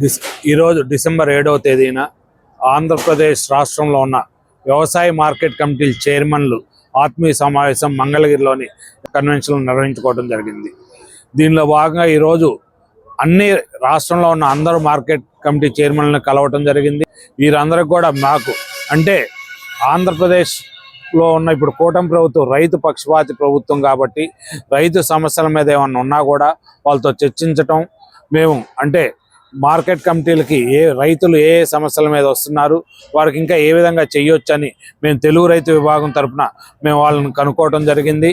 డిస్ ఈరోజు డిసెంబర్ ఏడవ తేదీన ఆంధ్రప్రదేశ్ రాష్ట్రంలో ఉన్న వ్యవసాయ మార్కెట్ కమిటీల చైర్మన్లు ఆత్మీయ సమావేశం మంగళగిరిలోని కన్వెన్షన్ నిర్వహించుకోవడం జరిగింది. దీనిలో భాగంగా ఈరోజు అన్ని రాష్ట్రంలో ఉన్న అందరూ మార్కెట్ కమిటీ చైర్మన్లను కలవటం జరిగింది. వీరందరికి కూడా మాకు అంటే ఆంధ్రప్రదేశ్లో ఉన్న ఇప్పుడు కూటమి ప్రభుత్వం రైతు పక్షపాతి ప్రభుత్వం కాబట్టి రైతు సమస్యల మీద ఏమన్నా ఉన్నా కూడా వాళ్ళతో చర్చించటం మేము అంటే మార్కెట్ కమిటీలకి ఏ రైతులు ఏ సమస్యల మీద వస్తున్నారు వారికి ఇంకా ఏ విధంగా చేయొచ్చని మేము తెలుగు రైతు విభాగం తరపున మేము వాళ్ళని కనుక్కోవడం జరిగింది.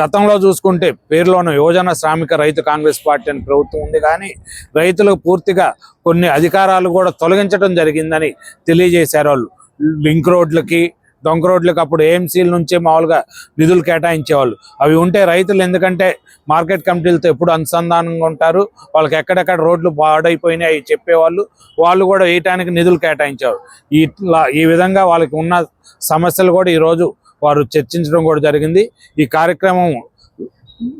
గతంలో చూసుకుంటే పేరులోని యువజన శ్రామిక రైతు కాంగ్రెస్ పార్టీ అని ప్రభుత్వం ఉంది కానీ రైతులకు పూర్తిగా కొన్ని అధికారాలు కూడా తొలగించడం జరిగిందని తెలియజేశారు వాళ్ళు. లింక్ రోడ్లకి డొంక రోడ్లకు అప్పుడు ఏఎంసీల నుంచే మామూలుగా నిధులు కేటాయించేవాళ్ళు. అవి ఉంటే రైతులు ఎందుకంటే మార్కెట్ కమిటీలతో ఎప్పుడు అనుసంధానంగా ఉంటారు. వాళ్ళకి ఎక్కడెక్కడ రోడ్లు పాడైపోయినాయి చెప్పేవాళ్ళు. వాళ్ళు కూడా వేయటానికి నిధులు కేటాయించేవారు. ఇట్లా ఈ విధంగా వాళ్ళకి ఉన్న సమస్యలు కూడా ఈరోజు వారు చర్చించడం కూడా జరిగింది. ఈ కార్యక్రమం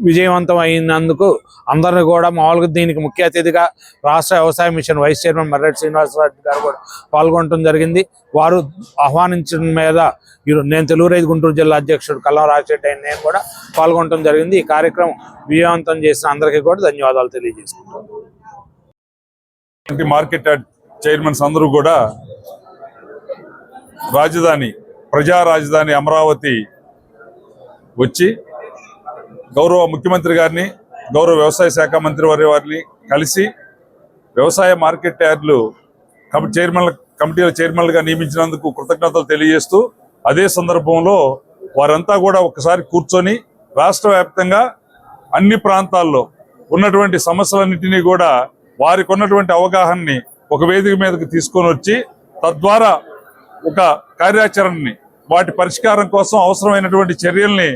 విజయవంతం అయినందుకు అందరిని కూడా మామూలుగా దీనికి ముఖ్య అతిథిగా రాష్ట్ర వ్యవసాయ mission vice chairman Marreddy Srinivasa Reddy గారు కూడా పాల్గొనడం జరిగింది. వారు ఆహ్వానించడం మీద నేను తెలుగు రైతు గుంటూరు జిల్లా అధ్యక్షుడు కల్లం రాజశెట్టి అయిన నేను కూడా పాల్గొనడం జరిగింది. ఈ కార్యక్రమం విజయవంతం చేసిన అందరికీ కూడా ధన్యవాదాలు తెలియజేసుకుంటాను మార్కెట్ చైర్మన్స్ అందరూ కూడా రాజధాని ప్రజా రాజధాని అమరావతి వచ్చి గౌరవ ముఖ్యమంత్రి గారిని గౌరవ వ్యవసాయ శాఖ మంత్రి వారి వారిని కలిసి వ్యవసాయ మార్కెట్ టైర్లు కమి చైర్మన్ కమిటీల చైర్మన్లుగా నియమించినందుకు కృతజ్ఞతలు తెలియజేస్తూ అదే సందర్భంలో వారంతా కూడా ఒకసారి కూర్చొని రాష్ట్ర వ్యాప్తంగా అన్ని ప్రాంతాల్లో ఉన్నటువంటి సమస్యలన్నింటినీ కూడా వారికి ఉన్నటువంటి అవగాహనని ఒక వేదిక మీదకి తీసుకొని వచ్చి తద్వారా ఒక కార్యాచరణని వాటి పరిష్కారం కోసం అవసరమైనటువంటి చర్యల్ని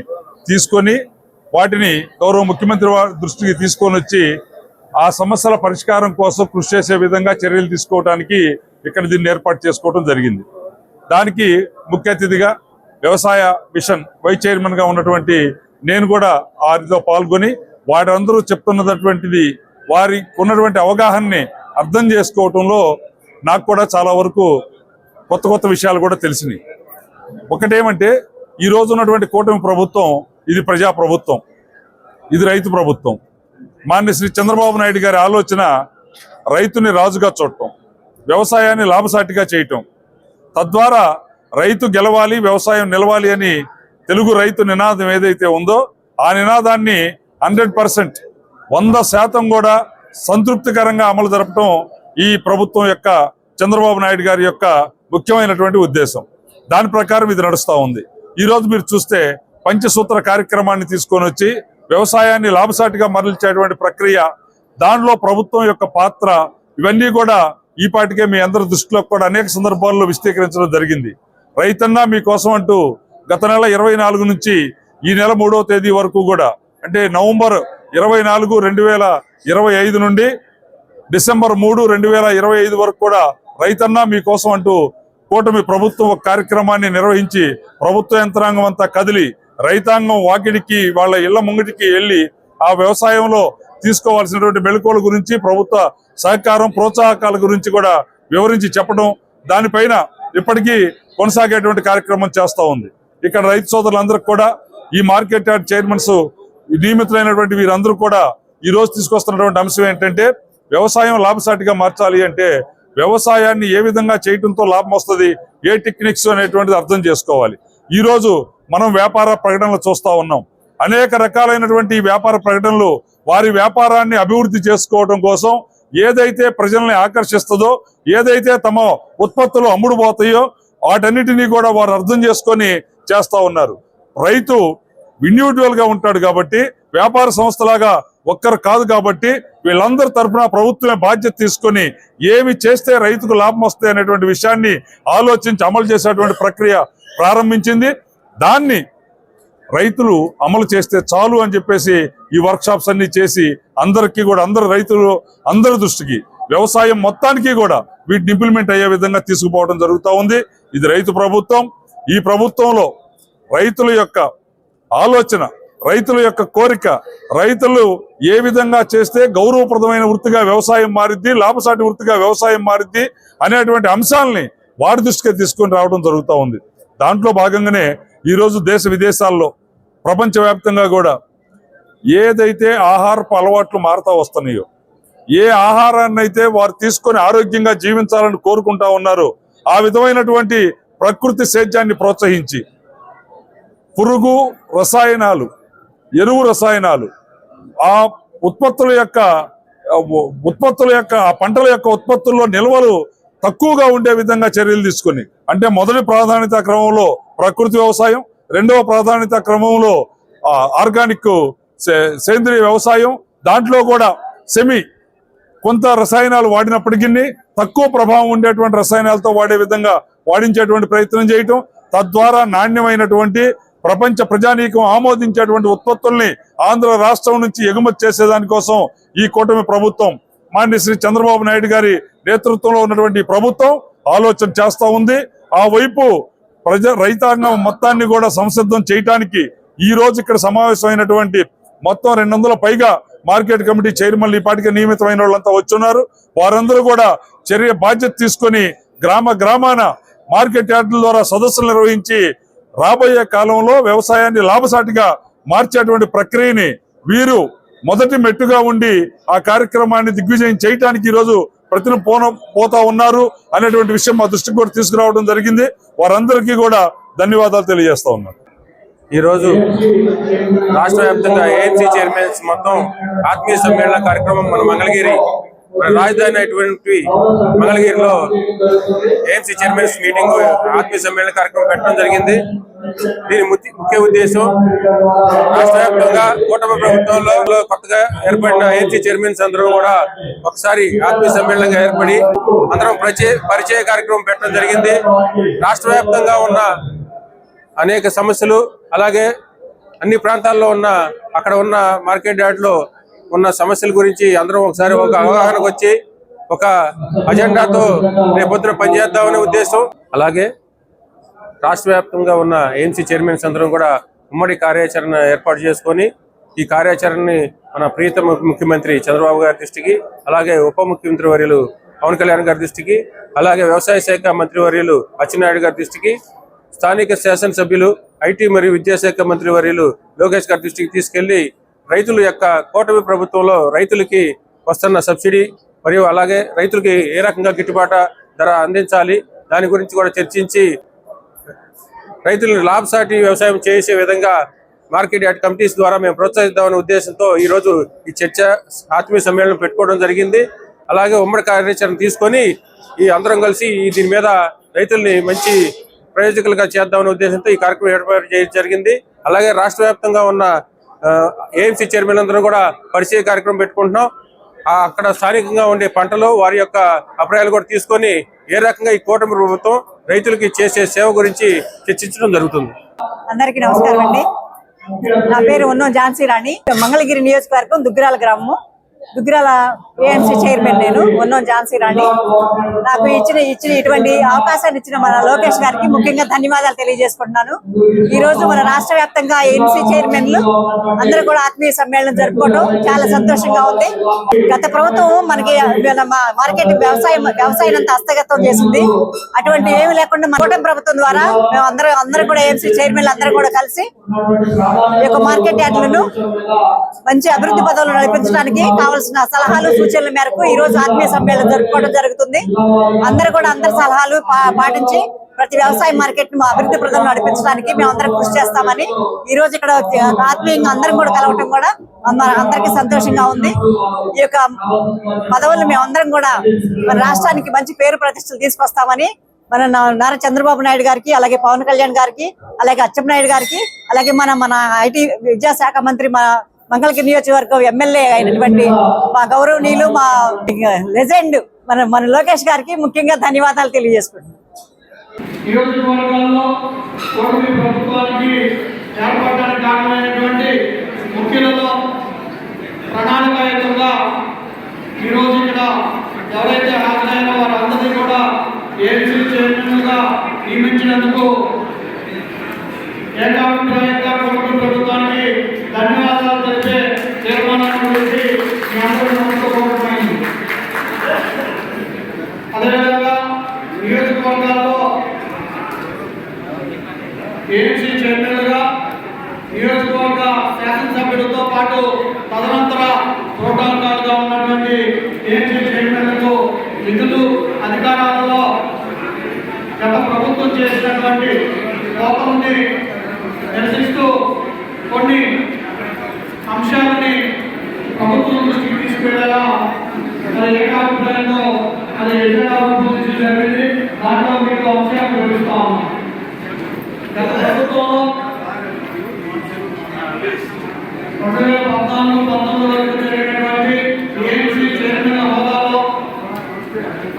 తీసుకొని వాటిని గౌరవ ముఖ్యమంత్రి వారి దృష్టికి తీసుకొని వచ్చి ఆ సమస్యల పరిష్కారం కోసం కృషి చేసే విధంగా చర్యలు తీసుకోవడానికి ఇక్కడ దీన్ని ఏర్పాటు చేసుకోవడం జరిగింది. దానికి ముఖ్య అతిథిగా వ్యవసాయ మిషన్ వైస్ చైర్మన్గా ఉన్నటువంటి నేను కూడా వారితో పాల్గొని వారందరూ చెప్తున్నటువంటిది వారి ఉన్నటువంటి అవగాహనని అర్థం చేసుకోవటంలో నాకు కూడా చాలా వరకు కొత్త కొత్త విషయాలు కూడా తెలిసినాయి. ఒకటేమంటే ఈరోజు ఉన్నటువంటి కూటమి ప్రభుత్వం ఇది ప్రజా ప్రభుత్వం ఇది రైతు ప్రభుత్వం. మాన్య శ్రీ చంద్రబాబు నాయుడు గారి ఆలోచన రైతుని రాజుగా చూడటం వ్యవసాయాన్ని లాభసాటిగా చేయటం. తద్వారా రైతు గెలవాలి వ్యవసాయం నిలవాలి అని తెలుగు రైతు నినాదం ఏదైతే ఉందో ఆ నినాదాన్ని హండ్రెడ్ పర్సెంట్ వంద శాతం కూడా సంతృప్తికరంగా అమలు జరపడం ఈ ప్రభుత్వం యొక్క చంద్రబాబు నాయుడు గారి యొక్క ముఖ్యమైనటువంటి ఉద్దేశం. దాని ప్రకారం ఇది నడుస్తూ ఉంది. ఈరోజు మీరు చూస్తే పంచసూత్ర కార్యక్రమాన్ని తీసుకొని వచ్చి వ్యవసాయాన్ని లాభసాటిగా మరల్చేటువంటి ప్రక్రియ దానిలో ప్రభుత్వం యొక్క పాత్ర ఇవన్నీ కూడా ఈ పాటికే మీ అందరి దృష్టిలో కూడా అనేక సందర్భాల్లో విస్తీకరించడం జరిగింది. రైతన్నా మీకోసం అంటూ గత నెల ఇరవై నాలుగు నుంచి ఈ నెల మూడవ తేదీ వరకు కూడా అంటే నవంబర్ ఇరవై నాలుగు రెండు వేల ఇరవై ఐదు నుండి డిసెంబర్ మూడు రెండు వేల ఇరవై ఐదు వరకు కూడా రైతన్నా మీకోసం అంటూ కూటమి ప్రభుత్వం ఒక కార్యక్రమాన్ని నిర్వహించి ప్రభుత్వ యంత్రాంగం అంతా కదిలి రైతాంగం వాకిడికి వాళ్ళ ఇళ్ళ ముంగిటికి వెళ్ళి ఆ వ్యవసాయంలో తీసుకోవాల్సినటువంటి మెళుకువల గురించి ప్రభుత్వ సహకారం ప్రోత్సాహకాల గురించి కూడా వివరించి చెప్పడం దానిపైన ఇప్పటికీ కొనసాగేటువంటి కార్యక్రమం చేస్తూ ఉంది. ఇక్కడ రైతు సోదరులందరికీ కూడా ఈ మార్కెట్ యార్డ్ చైర్మన్స్ నియమితులైనటువంటి వీరందరూ కూడా ఈ రోజు తీసుకొస్తున్నటువంటి అంశం ఏంటంటే వ్యవసాయం లాభసాటిగా మార్చాలి అంటే వ్యవసాయాన్ని ఏ విధంగా చేయటంతో లాభం వస్తుంది ఏ టెక్నిక్స్ అనేటువంటిది అర్థం చేసుకోవాలి. ఈ రోజు మనం వ్యాపార ప్రకటనలు చూస్తూ ఉన్నాం. అనేక రకాలైనటువంటి వ్యాపార ప్రకటనలు వారి వ్యాపారాన్ని అభివృద్ధి చేసుకోవడం కోసం ఏదైతే ప్రజల్ని ఆకర్షిస్తుందో ఏదైతే తమ ఉత్పత్తులు అమ్ముడుపోతాయో వాటన్నిటినీ కూడా వారు అర్థం చేసుకొని చేస్తూ ఉన్నారు. రైతు ఇండివిజువల్గా ఉంటాడు కాబట్టి వ్యాపార సంస్థలాగా ఒక్కరు కాదు కాబట్టి వీళ్ళందరి తరఫున ప్రభుత్వమే బాధ్యత తీసుకొని ఏమి చేస్తే రైతుకు లాభం వస్తాయి అనేటువంటి విషయాన్ని ఆలోచించి అమలు చేసేటువంటి ప్రక్రియ ప్రారంభించింది. దాన్ని రైతులు అమలు చేస్తే చాలు అని చెప్పేసి ఈ వర్క్షాప్స్ అన్ని చేసి అందరికీ కూడా అందరు రైతులు అందరి దృష్టికి వ్యవసాయం మొత్తానికి కూడా వీటిని ఇంప్లిమెంట్ అయ్యే విధంగా తీసుకుపోవడం జరుగుతూ ఉంది. ఇది రైతు ప్రభుత్వం. ఈ ప్రభుత్వంలో రైతుల యొక్క ఆలోచన రైతుల యొక్క కోరిక రైతులు ఏ విధంగా చేస్తే గౌరవప్రదమైన వృత్తిగా వ్యవసాయం మారిద్ది లాభసాటి వృత్తిగా వ్యవసాయం మారిద్ది అనేటువంటి అంశాలని వారి దృష్టికి తీసుకొని రావడం జరుగుతూ ఉంది. దాంట్లో భాగంగానే ఈరోజు దేశ విదేశాల్లో ప్రపంచవ్యాప్తంగా కూడా ఏదైతే ఆహారపు అలవాట్లు మారుతా వస్తున్నాయో ఏ ఆహారాన్ని అయితే వారు తీసుకొని ఆరోగ్యంగా జీవించాలని కోరుకుంటా ఉన్నారో ఆ విధమైనటువంటి ప్రకృతి సేద్యాన్ని ప్రోత్సహించి పురుగు రసాయనాలు ఎరువు రసాయనాలు ఆ ఉత్పత్తుల యొక్క ఉత్పత్తుల యొక్క ఆ పంటల యొక్క ఉత్పత్తుల్లో నిల్వలు తక్కువగా ఉండే విధంగా చర్యలు తీసుకుని అంటే మొదటి ప్రాధాన్యత క్రమంలో ప్రకృతి వ్యవసాయం రెండవ ప్రాధాన్యత క్రమంలో ఆర్గానిక్ సే- సేంద్రియ వ్యవసాయం దాంట్లో కూడా సెమి కొంత రసాయనాలు వాడినప్పటికీ తక్కువ ప్రభావం ఉండేటువంటి రసాయనాలతో వాడే విధంగా వాడించేటువంటి ప్రయత్నం చేయటం తద్వారా నాణ్యమైనటువంటి ప్రపంచ ప్రజానీకం ఆమోదించేటువంటి ఉత్పత్తుల్ని ఆంధ్ర రాష్ట్రం నుంచి ఎగుమతి చేసేదానికోసం ఈ కూటమి ప్రభుత్వం మాన్య శ్రీ చంద్రబాబు నాయుడు గారి నేతృత్వంలో ఉన్నటువంటి ప్రభుత్వం ఆలోచన చేస్తూ ఉంది. ఆ వైపు ప్రజ రైతాంగం మొత్తాన్ని కూడా సంసిద్ధం చేయటానికి ఈ రోజు ఇక్కడ సమావేశమైనటువంటి మొత్తం రెండు పైగా మార్కెట్ కమిటీ చైర్మన్లు ఈ పాటికి నియమితమైన వాళ్ళంతా వచ్చున్నారు. వారందరూ కూడా చర్య బాధ్యత తీసుకొని గ్రామ గ్రామాన మార్కెట్ యార్డుల ద్వారా సదస్సులు నిర్వహించి రాబోయే కాలంలో వ్యవసాయాన్ని లాభసాటిగా మార్చేటువంటి ప్రక్రియని వీరు మొదటి మెట్టుగా ఉండి ఆ కార్యక్రమాన్ని దిగ్విజయం చేయటానికి ఈరోజు ప్రతిన పోన పోతా ఉన్నారు అనేటువంటి విషయం మా దృష్టికి కూడా తీసుకురావడం జరిగింది. వారందరికీ కూడా ధన్యవాదాలు తెలియజేస్తా ఉన్నారు ఈరోజు రాష్ట్ర వ్యాప్తంగా ఏఎన్సీ చైర్మన్స్ మొత్తం ఆత్మీయ సమ్మేళన కార్యక్రమం మన మంగళగిరి రాజధాని అయినటువంటి మంగళగిరిలో ఏఎంసీ చైర్మన్స్ మీటింగ్ ఆత్మీయ సమ్మేళన కార్యక్రమం పెట్టడం జరిగింది. దీని ముఖ్య- ముఖ్య ఉద్దేశం రాష్ట్ర వ్యాప్తంగా కూటమి ప్రభుత్వంలో కొత్తగా ఏర్పడిన ఏఎన్సీ చైర్మన్స్ అందరూ కూడా ఒకసారి ఆత్మీయ సమ్మేళనంగా ఏర్పడి అందరం పరిచయ పరిచయ కార్యక్రమం పెట్టడం జరిగింది. రాష్ట్ర వ్యాప్తంగా ఉన్న అనేక సమస్యలు అలాగే అన్ని ప్రాంతాల్లో ఉన్న అక్కడ ఉన్న మార్కెట్ యార్డ్లో ఉన్న సమస్యల గురించి అందరం ఒకసారి ఒక అవగాహనకు వచ్చి ఒక అజెండాతో రేపొద్దున పనిచేద్దామనే ఉద్దేశం. అలాగే రాష్ట్ర వ్యాప్తంగా ఉన్న ఏఎంసీ చైర్మన్స్ అందరం కూడా ఉమ్మడి కార్యాచరణ ఏర్పాటు చేసుకొని ఈ కార్యాచరణని మన ప్రియతమ ముఖ్యమంత్రి చంద్రబాబు గారి దృష్టికి అలాగే ఉప ముఖ్యమంత్రి వర్యులు పవన్ కళ్యాణ్ గారి దృష్టికి అలాగే వ్యవసాయ శాఖ మంత్రి వర్యులు అచ్చెన్నాయుడు గారి దృష్టికి స్థానిక శాసనసభ్యులు ఐటీ మరియు విద్యాశాఖ మంత్రి వర్యులు లోకేష్ గారి దృష్టికి తీసుకెళ్ళి రైతుల యొక్క కూటమి ప్రభుత్వంలో రైతులకి వస్తున్న సబ్సిడీ మరియు అలాగే రైతులకి ఏ రకంగా గిట్టుబాటు ధర అందించాలి దాని గురించి కూడా చర్చించి రైతులను లాభసాటి వ్యవసాయం చేసే విధంగా మార్కెట్ యార్డ్ కమిటీస్ ద్వారా మేము ప్రోత్సహిద్దామనే ఉద్దేశంతో ఈరోజు ఈ చర్చ ఆత్మీయ సమ్మేళనం పెట్టుకోవడం జరిగింది. అలాగే ఉమ్మడి కార్యాచరణ తీసుకొని ఈ అందరం కలిసి దీని మీద రైతుల్ని మంచి ప్రయోజకులుగా చేద్దామనే ఉద్దేశంతో ఈ కార్యక్రమం ఏర్పాటు చేయడం జరిగింది. అలాగే రాష్ట్ర వ్యాప్తంగా ఉన్న ఏఎంసీ చైర్మన్ అందరూ కూడా పరిచయ కార్యక్రమం పెట్టుకుంటున్నాం. అక్కడ స్థానికంగా ఉండే పంటలు వారి యొక్క అభిప్రాయాలు కూడా తీసుకొని ఏ రకంగా ఈ కూటమి ప్రభుత్వం రైతులకి చేసే సేవ గురించి చర్చించడం జరుగుతుంది. అందరికీ నమస్కారం అండి. నా పేరు ఉన్నో ఝాన్సీ రాణి. మంగళగిరి నియోజకవర్గం దుగ్గిరాల గ్రామము. దుగ్గిరాల ఏఎంసీ చైర్మన్ నేను. ఉన్నో ఝాన్సీ రాణి. నాకు ఇచ్చిన ఇచ్చిన ఇటువంటి అవకాశాన్ని ఇచ్చిన మన లోకేష్ గారికి ముఖ్యంగా ధన్యవాదాలు తెలియజేసుకుంటున్నాను. ఈ రోజు మన రాష్ట్ర వ్యాప్తంగా ఏఎంసీ చైర్మన్లు అందరూ కూడా ఆత్మీయ సమ్మేళనం జరుపుకోవడం చాలా సంతోషంగా ఉంది. గత ప్రభుత్వం మనకి మార్కెట్ వ్యవసాయం వ్యవసాయం అంతా హస్తగతం చేసింది. అటువంటి ఏమి లేకుండా మన కూటమి ప్రభుత్వం ద్వారా మేము అందరం అందరూ కూడా ఏఎంసీ చైర్మన్లు అందరూ కూడా కలిసి ఈ యొక్క మార్కెట్ యార్డులను మంచి అభివృద్ధి పదవులు నడిపించడానికి కావాల్సిన సలహాలు సూచనల మేరకు ఈ రోజు ఆత్మీయ సమ్మేళనం జరుపుకోవడం జరుగుతుంది. అందరూ కూడా అందరి సలహాలు పా- పాటించి ప్రతి వ్యవసాయ మార్కెట్ను అభివృద్ధి ప్రజలు నడిపించడానికి మేము అందరం కృషి చేస్తామని ఈ రోజు ఇక్కడ ఆత్మీయంగా అందరం కూడా కలవటం కూడా అందరికి అందరికీ సంతోషంగా ఉంది. ఈ యొక్క పదవులు మేమందరం కూడా మన రాష్ట్రానికి మంచి పేరు ప్రతిష్టలు తీసుకొస్తామని మన నారా చంద్రబాబు నాయుడు గారికి అలాగే పవన్ కళ్యాణ్ గారికి అలాగే అచ్చెన్నాయుడు గారికి అలాగే మన మన ఐటీ విద్యాశాఖ మంత్రి మా మంగళగిరి నియోజకవర్గం ఎమ్మెల్యే అయినటువంటి మా గౌరవనీయులు మా లెజెండ్ మన మన లోకేష్ గారికి ముఖ్యంగా ధన్యవాదాలు తెలియజేసుకుంటున్నాను ప్రణాళికాయుతంగా ఈరోజు ఇక్కడ ఎవరైతే హాజరైన వారందరినీ కూడా చైర్మన్గా నియమించినందుకు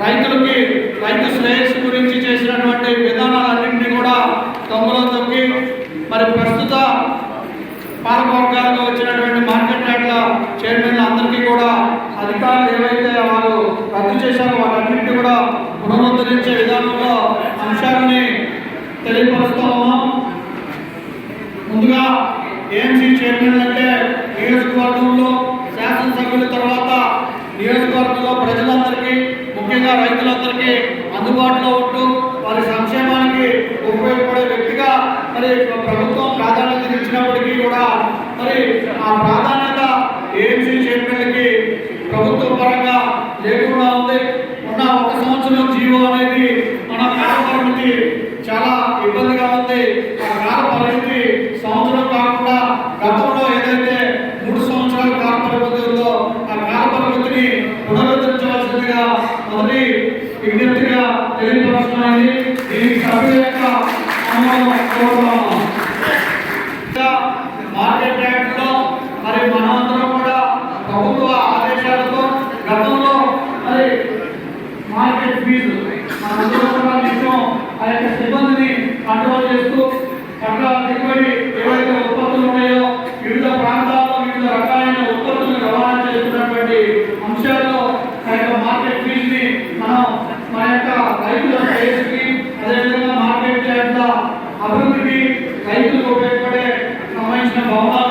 రైతులకి రైతు శ్రేయస్సు గురించి చేసినటువంటి విధానాలన్నింటినీ కూడా తమ్ములో తొక్కి మరి ప్రస్తుత పాలకవర్గాలకు వచ్చినటువంటి మార్కెట్ యార్డ్ల చైర్మన్లు అందరికీ కూడా అధికారులు ఏవైతే వారు రద్దు చేశారో వాటన్నింటినీ కూడా పునరుద్ధరించే విధానంలో అంశాలని తెలియపరుస్తాము ముందుగా ఏఎంసీ చైర్మన్ అంటే నియోజకవర్గం ഇങ്ങനെ പോകാം